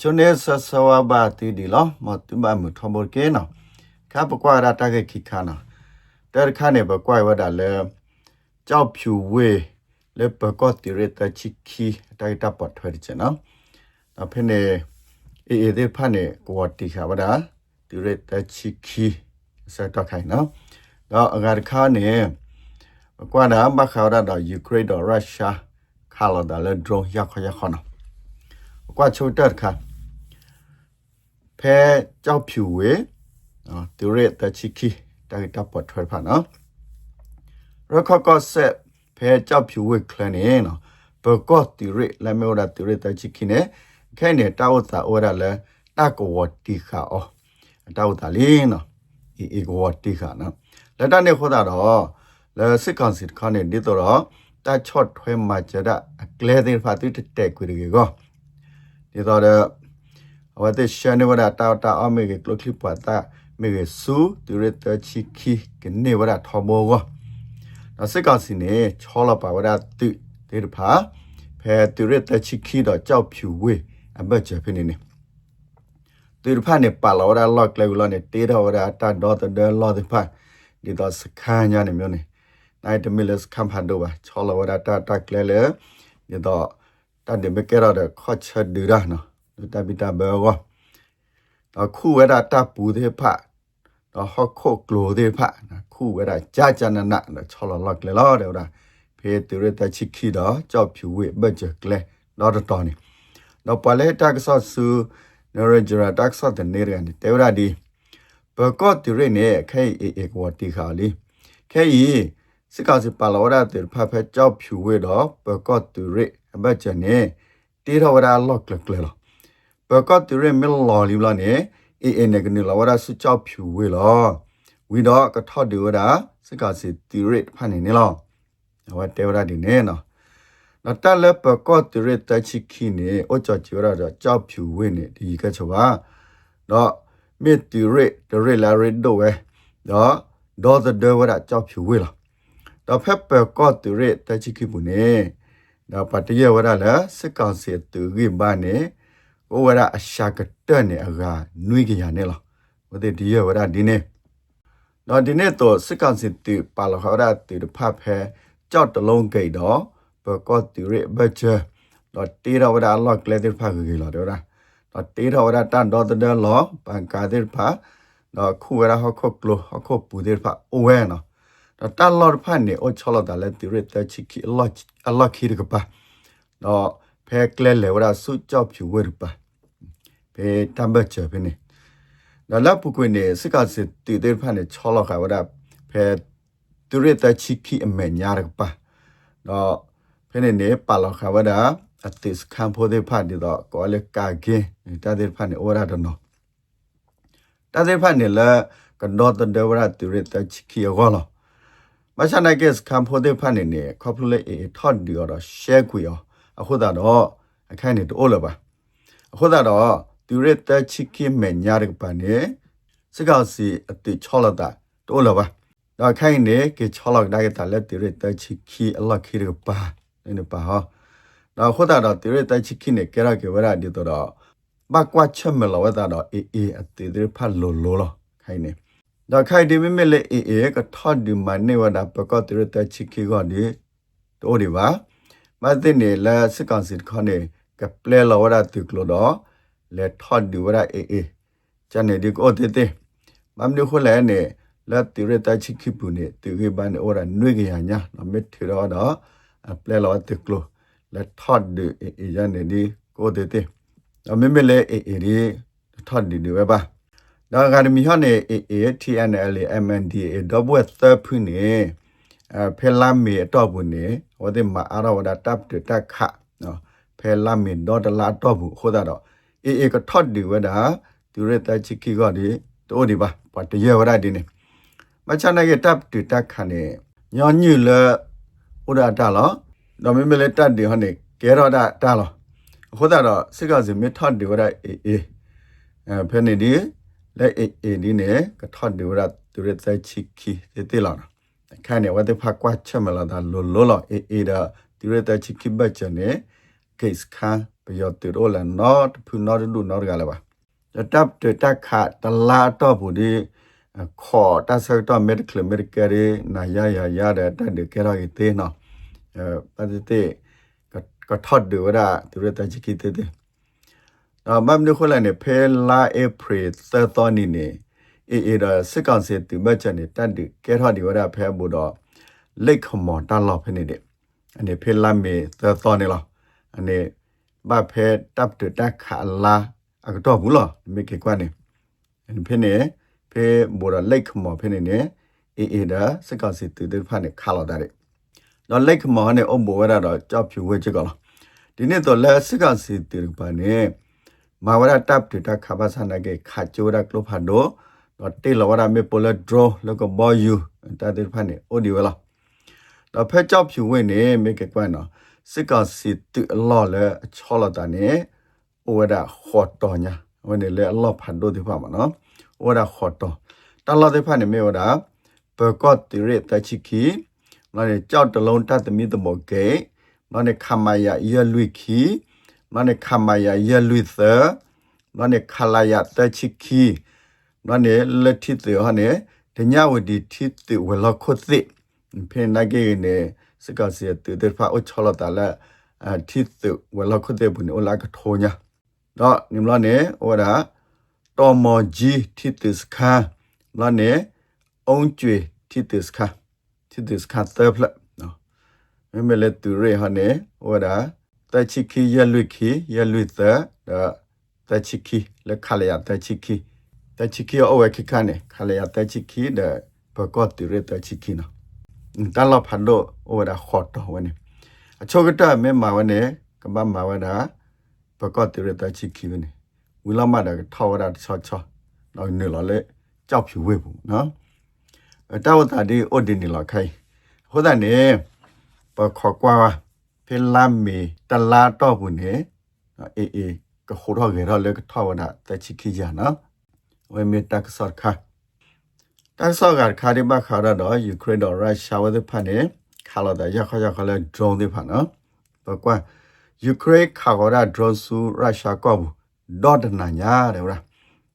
ချုံနေဆဆဝဘာတီဒီလောမတူမမှုထဘောကေနော်ခါပကွာရတာကေခိခါနော်တဲခါနေပကွာဝဒါလေကြောက်ဖြူဝေလေပကောတီရတချီခီတိုင်တာပတ်ထွေးချနော်အဖေနေအေအေဒီဖာနေကိုတီခါဝဒါတီရတချီခီစတော့ခိုင်နော်တော့အဂါခါနေပကွာနာမခါရတော့ယူကရိန်းတော့ရုရှားခါလာတယ်ဒရိုရက်ခရခနော်ကွာချိုတက်ခါ ဖဲကြောက်ဖြူဝေနော်သူရတချီခီတိုင်တာပတ်ထွေးဖာနော်ရခကောဆက်ဖဲကြောက်ဖြူဝေခလနေနော်ဘကောတီရလက်မောဒတီရတချီခီနေခဲနေတောက်တာဩရလဲတကောဝတီခါအောတောက်တာလေးနော်ဤဤကောဝတီခါနော်လက်တနေခေါ်တာတော့လဲစစ်ကောင်စီခါနေဒီတော့တချော့ထွဲမှာကြတဲ့အကလဲတဲ့ဖာတိတဲ့ကွေရီကောဒီတော့ ဝတ်တဲ့ရှန်နေဝဒတာတာအမေကကလခလပတာမေကဆူဒီရတချီခီကနေဝဒထောမောကောနော်စစ်ကောင်စီနေချောလပါဝဒတိဒီဖာဖဲဒီရတချီခီတော့ကြောက်ဖြူဝေအဘတ်ချဖြစ်နေနေဒီဖာနေပါလာဝဒလော့ကလေလောနေတေတော်ဝဒတာတော့တဲ့လောဒီဖာဒီတော့စခန်းညာနေမျိုးနေနိုင်တမီလစ်ကမ်ဖန်ဒိုပါချောလဝဒတာတာကလေလေဒီတော့တန်ဒီမကရတဲ့ခေါ်ချက်ဒူရာနော် တပိတာဘောတော့ခုဝဲတာတပ်ပူသေးဖတ်တော့ဟော့ခိုကလိုသေးဖတ်ခုဝဲတာကြာကြာနနချောလလော့ကလေလောတဲ့ဒါဖေတူရတချီခီတော့ကြောက်ဖြူဝဲဘတ်ကြကလေတော့တော်နေတော့ပလဲတက်ဆော့ဆူနော်ရဂျရာတက်ဆော့တဲ့နေရန်တေဝရာဒီဘကော့တူရနေခဲအေအေကွာတီခါလီခဲဤစစ်ကောင်စီပါလောရတဲ့ဖဖကြောက်ဖြူဝဲတော့ဘကော့တူရအဘတ်ချနေတေတော်ဝရာလော့ကလေလော ပကတ်ရမီလော်လီလာနေအေအေနေကနေလာဝရဆုချောက်ဖြူဝေလောဝီတော့ကထော့ဒီဝရစကစီတီရစ်ဖာနေနေလောဝတ်တေဝရဒီနေနော်နော်တက်လက်ပကတ်ရတချီခီနေအချချရတော့ချောက်ဖြူဝေနေဒီကချပါတော့မီတီရစ်ဒရလာရစ်ဒိုဝဲတော့ဒေါ်ဒဝရချောက်ဖြူဝေလောတော့ဖက်ပကတ်ရတချီခီပူနေတော့ပတရဝရလာစကောင်စီတူကြီးဘာနေ โอวราအရှာကတက်နေအကနွိကြရနေလားဝတဲ့ဒီရဝရဒီနေတော့ဒီနေ့တော့စစ်ကောင်စစ်တီပါလခရတီဖဖဲကြောက်တလုံးဂိတ်တော့ဘကောတီရဘချာတော့တေရဝရလော့ကလေတိဖခကြီးလာတော့တော့တေရဝရတန်တော့တဲ့လောပန်ကာတိဖတော့ခုဝရဟခုကလိုဟခုပူတိဖအိုဝဲနော်တော့တလော်ဖန်နေအိုချလော်တလည်းတီရတဲ့ချီကီအလော့အလော့ခီရကပါတော့ ဖဲကလဲလေဝရဆုကြောက်ဖြူဝဲရပါဖဲတမ်ဘတ်ချဖနေဒါလပုကွနေစကစစ်တီတဲ့ဖာနေချောလခါဝရဖဲတူရတချီခီအမေညာရပါတော့ဖဲနေနေပါလခါဝရအတိစခံဖို့တဲ့ဖာဒီတော့ကောလေကာဂေတာတဲ့ဖာနေဩရတော့နော်တာတဲ့ဖာနေလာကတော့တဲ့ဝရတူရတချီခီရောလောမချနိုင်ကက်ခံဖို့တဲ့ဖာနေနေခေါပလေအေထော့ဒီရောရှဲကွေရော အခုတော့အခန်းနေတော့လို့ပါအခုတော့သူရတဲ့ချီကင်းမညာရပါနေစကောက်စီအတိချောလတာတော့လို့ပါတော့ခိုင်းနေကချောလောက်ဒါကတလက်သူရတဲ့ချီကီအလခီရပါနေပါဟောတော့ခုတော့သူရတဲ့ချီကင်းနေကြရကြဝရဒီတော့ဘကွာချက်မလောတာတော့အေးအေးအတိတွေဖတ်လို့လို့လို့ခိုင်းနေတော့ခိုင်ဒီမမလေအေးအေးကထော့ဒီမနေဝဒါပကောသူရတဲ့ချီကီကဒီတော့ဒီပါ မသိနေလဲစကန်စစ်ခနေကပလဲလောရတုကလို့တော့လေထော့ဒီဝရအေအေချန်နေဒီကိုတေတေမမ်ဒီခိုလဲနေလက်တီရတချီခိပူနေတူကေဘန်အော်ရနွေကရညာနမစ်ထရောတော့ပလဲလောတုကလို့လေထော့ဒီအေအေချန်နေဒီကိုတေတေအမေမေလေအေအေဒီထော့ဒီဒီဝဲပါဒါကရမီဟနေအေအေ TNL MNDA တော့ဘွဲ့သဖုနေအ ဖဲလာမီတော့ဘူးနေဟောဒီမှာအရဝဒတပ်တက်ခနော်ဖဲလာမီတော့တလာတော့ဘူးခိုးတာတော့အေအေကထော့ဒီဝဒါသူရတဲ့ချီကီကဒီတို့ဒီပါပတ်တရဝရဒီနေမချနိုင်ကတပ်တက်ခနေညောညူလဥဒတာလောတော့မမလေတတ်ဒီဟောနေကဲတော့တာတာလောခိုးတာတော့စစ်ကစီမထော့ဒီဝရအေအေအဲဖဲနေဒီလဲအေအေဒီနေကထော့ဒီဝရသူရတဲ့ချီကီတေလောနော် ခိုင်နေဝတ်ဖကွာချက်မလာတာလောလောလောအေအေဒါဒီရတဲ့ချီကိဘတ်ချနေ case ခါပယောတူရောလာနော်ဖူနော်ဒူနော်ကလည်းပါတပ်တတခါတလာတော့ဘူးဒီခေါ်တဆောက်တော့ medical medical နာရရရတဲ့တက်တယ်ကြရရသေးနော်အဲပတ်တဲ့ကထတ်ဒူရာသူရတချီကိတဲ့အမမ်နခုလနဲ့ဖဲလာဧပြီသတော်နီနေ အေအေဒါစစ်ကောင်စီတူမချက်နေတက်တယ်ကြရဒီဝရဖဲဘူးတော့လိတ်ခမော်တလောက်ဖနေတယ်အနေဖဲလာမေသတော်နေလားအနေဘာဖဲတပ်တတက်ခါလာအကတော့ဘူးလားမိကေကွာနေဖဲနေဖဲဘော်လိတ်ခမော်ဖဲနေနေအေအေဒါစစ်ကောင်စီတူတဲ့ဖာနေခါလောက်တယ်တော့လိတ်ခမော်နဲ့အုံဘော်ဝရတော့ကြောက်ဖြူဝဲချက်ကလားဒီနေ့တော့လက်စစ်ကောင်စီတူပါနေမာဝရတပ်တတက်ခါဘာဆနာကေခါချိုရကလိုဖာဒိုတော့ တေလဝရမေပိုလဒရောလောကဘောယူတာတဲ့ဖာနေအိုဒီဝလာတော့ဖဲကြောက်ဖြူဝဲနေမိကေကွာနော်စစ်ကောင်စီတူအလော်လဲချောလာတာနေအိုဝရခေါ်တော်ညာဝနေလေအလော်ဖန်ဒိုဒီဖာမနော်အိုဝရခေါ်တော်တလာတဲ့ဖာနေမေဝရဘကော့တီရတချီကီလာနေကြောက်တလုံးတတ်သမီးတမောကေလာနေခမယာရလွိခီလာနေခမယာရလွိသလာနေခလာယာတချီကီ လာနေလက်ထီတေဟနေတညဝဒီထီတေဝလခုသိဖေနဂေနေစကစီတေတေဖာအချောလတာလာအထီတေဝလခုတေဘူးနေအလာကထောညာတော့နိမလာနေဟောတာတော်မောဂျီထီတေစခါလာနေအုံးကျွေထီတေစခါထီတေစခါတေဖလာနော်မမလက်တူရေဟနေဟောတာတချီခီရလွိခီရလွိသဒါတချီခီလက်ခလျာတချီခီ တချီခီအဝဲခိခနဲ့ခလျာတချီခီဒဘကောတူရေတချီခီနော်တလဖန်တော့ဟောတာခေါ်တော့ဝနေအချိုကတမဲမာဝနေကမ္ဘာမာဝတာဘကောတူရေတချီခီဝနေဝီလာမတာထောက်ရတာချောချောတော့နေလာလေကြောက်ဖြူဝဲဘူးနော်အတောတာဒီအိုဒီနီလာခိုင်ဟိုတာနေပခေါ်ကွာဖေလာမီတလာတော့ဘူးနေအေးအေးကခိုးတော့ကြရလေကထောက်ရတာတချီခီကြနော် ဝဲမီတက်ဆော့ခါတက်ဆော့ကခါဒီဘခါရတော့ယူကရိန်းတော့ရုရှားဝတ်ဖာနေခါလာတဲ့ရခရခလဲ drone တွေဖာနော်ဘကွာယူကရိန်းခါရတာ drone ဆူရုရှားကောဘူးဒေါ်ဒနာညာတဲ့ဗျာ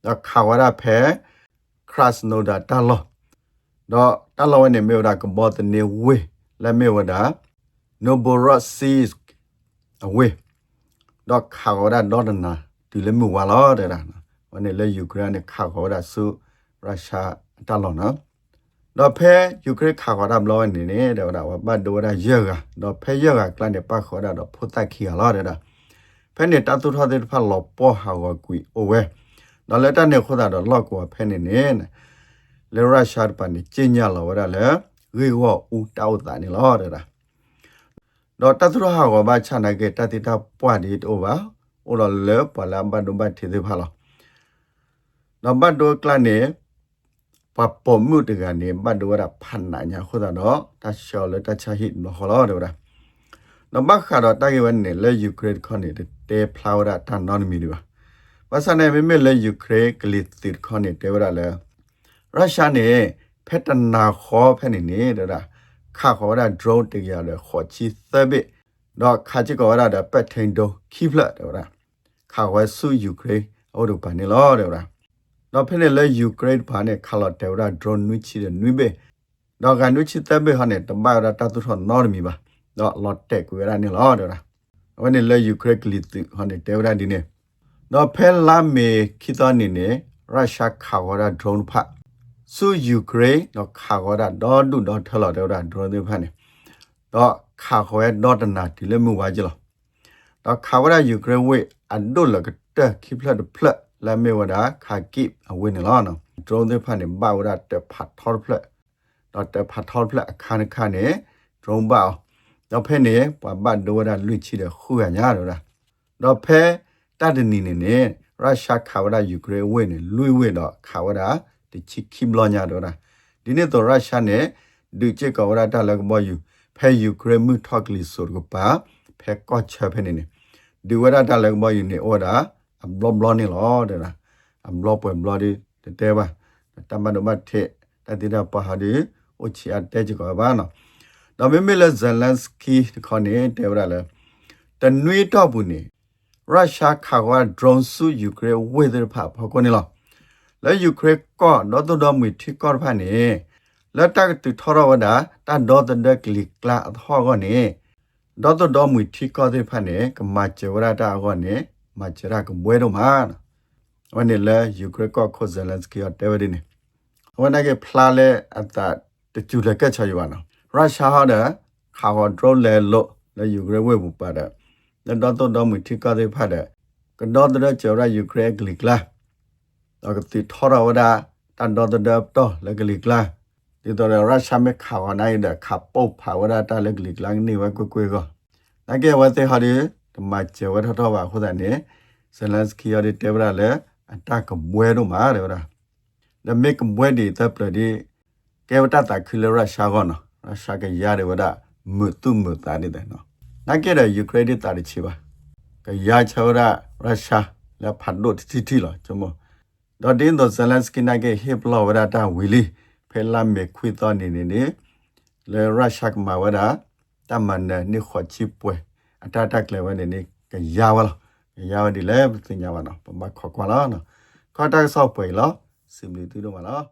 တော့ခါရတာဖဲ crash noda တလောတော့တလောနေမေဝတာကဘောတနေဝေလက်မေဝတာ Novorossiysk away တော့ခါရတာဒေါ်ဒနာဒီလေမြဝါလာတဲ့လား ဝနေလေယူကရိန်းနဲ့ခါရတာဆူရုရှားတလောနော်တော့ဖဲယူကရိန်းခါရတာမလို့နေနေတယ်တော့ဘတ်ဒိုရရကတော့ဖဲရကကလန်တဲ့ပတ်ခေါ်တာတော့ဖုတ်တက်ခီလာတဲ့လားဖဲနဲ့တတူထားတဲ့ဖက်လောပေါ်ဟာဝကွီအိုဝဲနော်လက်တနဲ့ခေါ်တာတော့လော့ကောဖဲနေနေလေရရှာပန်နေကျညလာဝရလေရေဝဦးတောက်တာနေလောတဲ့လားတော့တတူဟာဝဘာချနာကေတတိတာပွားဒီတော့ပါအိုလောလေပလာဘတ်ဒိုဘတ်ထေသေးဖာလော နော်ဘတ်ဒိုကလနေပပမှုတကနေဘတ်ဒိုရဖန်နာညာခေါ်တာတော့တချောလေတချဟိမခေါ်လောတဲ့လားနဘခါတော့တိုင်ဝမ်နဲ့လေယူကရိန်းခေါနေတေဖလာဝရတန်နော်မီဒီပါဘာစနေမမေလေယူကရိန်းကလစ်တီခေါနေတေဝရလေရုရှားနေဖက်တနာခေါ်ဖက်နေနေတာခါခေါ်တာ drone တကရလေခေါ်ချီသဘစ်တော့ခါချီကောရတာပက်ထိန်တိုခိဖလက်တော့ခါဝဲဆူယူကရိန်းအော်ဒူပန်နေလောတော့ တော့ဖက်နေလေယူကရိန်းဘာနဲ့ခါလော်တေဝရ drone နွိချီတဲ့နွိဘေတော့ကန်နွိချီသဘစ်ဟာနဲ့တမရတာတူထော်နော်မီပါတော့လော့တက်ကွေရနေလောတော့ဝနေလေယူကရိန်းကလစ်တီဟာနဲ့တေဝရဒီနေတော့ဖဲလာမေခိတနေနေရုရှားခါဝရ drone ဖတ်ဆူယူကရိန်းတော့ခါဝရတော့ဒုတော့ထလော်တော့ drone တွေဖတ်နေတော့ခါခွဲတော့တနာဒီလေမှုပါကြလောတော့ခါဝရယူကရိန်းဝေအဒုလကတက်ခိဖလက်ဖလက် လာမေဝဒခါကိအဝင်းလောနော် drone တွေဖတ်နေဘာဝရတက်ဖတ်ထော်ဖလက်တော့တက်ဖတ်ထော်ဖလက်အခါခါနေ drone ပါတော့ဖဲနေပဘတ်ဒိုရလွိချီတဲ့ခုရညာတော့တော့ဖဲတတ်တနီနေနေရုရှားခါဝရယူကရိန်းဝဲနေလွိဝဲတော့ခါဝရဒီချီခိဘလညာတော့ဒီနေ့တော့ရုရှားနဲ့ဒီချေကဝရတလကဘောယူဖဲယူကရိန်းမှုထောက်ကလီဆိုတော့ပါဖဲကော့ချဖဲနေနေဒီဝရတလကဘောယူနေအော်ဒါ အဘလဘလနေလောတဲ့လားအဘလပွဲဘလဒီတဲပါတမန်တော်မထေတတိဒပဟာဒီအိုချီအတဲချကဘာနော်ဒါပေမဲ့လည်းဇလန်စကီခေါနေတေဝရလဲတနွေတော့ဘူးနေရုရှားခါက drone စုယူကရိန်းဝေဒဖဖောကောနေလောလဲယူကရိန်းကတော့တော့မီထိကောဖာနေလက်တက်တူထောရဝဒတာဒေါ်တဲ့ကလစ်ကလာအထောက နေဒေါ်တော့မီထိကောတဲ့ဖာနေကမချဝရတာကောနေမချရာကဘွဲတော့မှာဝန်နေလဲယူကရိန်းကခိုဇလန်စကီအတဲဝဒီနေဝန်နကေဖလာလေအတာတကျူလကချာယူပါနော်ရုရှားဟာတဲ့ခါက drone လဲလို့လဲယူကရိန်းဝေဘူပါတဲ့လက်တော့တော့မီထိကောတဲ့ဖာတဲ့ကတော့တဲ့ချောရယူကရိန်းကလစ်ကလာတော့ကတိထောရဝဒတန်တော့တဲ့တော့လက်ကလစ်ကလာဒီတော့ရုရှားမခါဝနိုင်တဲ့ခပ်ပုတ်ဖာဝဒတာလက်ကလစ်ကလာနေဝကွကွေကောနကေဝတဲ့ဟာဒီ တမချေဝထတော့ပါခုတဲ့နေဇလန်စကီရတဲ့တေဗရာလေအတကမွဲတော့မှာတယ်ဗျာဒါမေကမွဲဒီတပ်ပဒီကေဝတတာခီလရုရှားကောနော်ရုရှားကရတယ်ဝဒမတုမတာနေတယ်နော်နကေရယူကရိန်းတာချီပါကရချောရရုရှားလက်ဖတ်လို့တီတီလာကျမဒေါ်တင်းတော့ဇလန်စကီနာကေဟေပလောဝဒတာဝီလီဖဲလာမေခွေတော်နေနေနေလေရုရှားကမှာဝဒတမန်နေခေါ်ချစ်ပွဲ အတတက်လေဝနေနေကရဝလာရဝဒီလေပညာဝနော်ပမခေါ်ကွာလာနော်ခေါ်တက်ဆောက်ပွဲလားစင်လီတူတော့မလား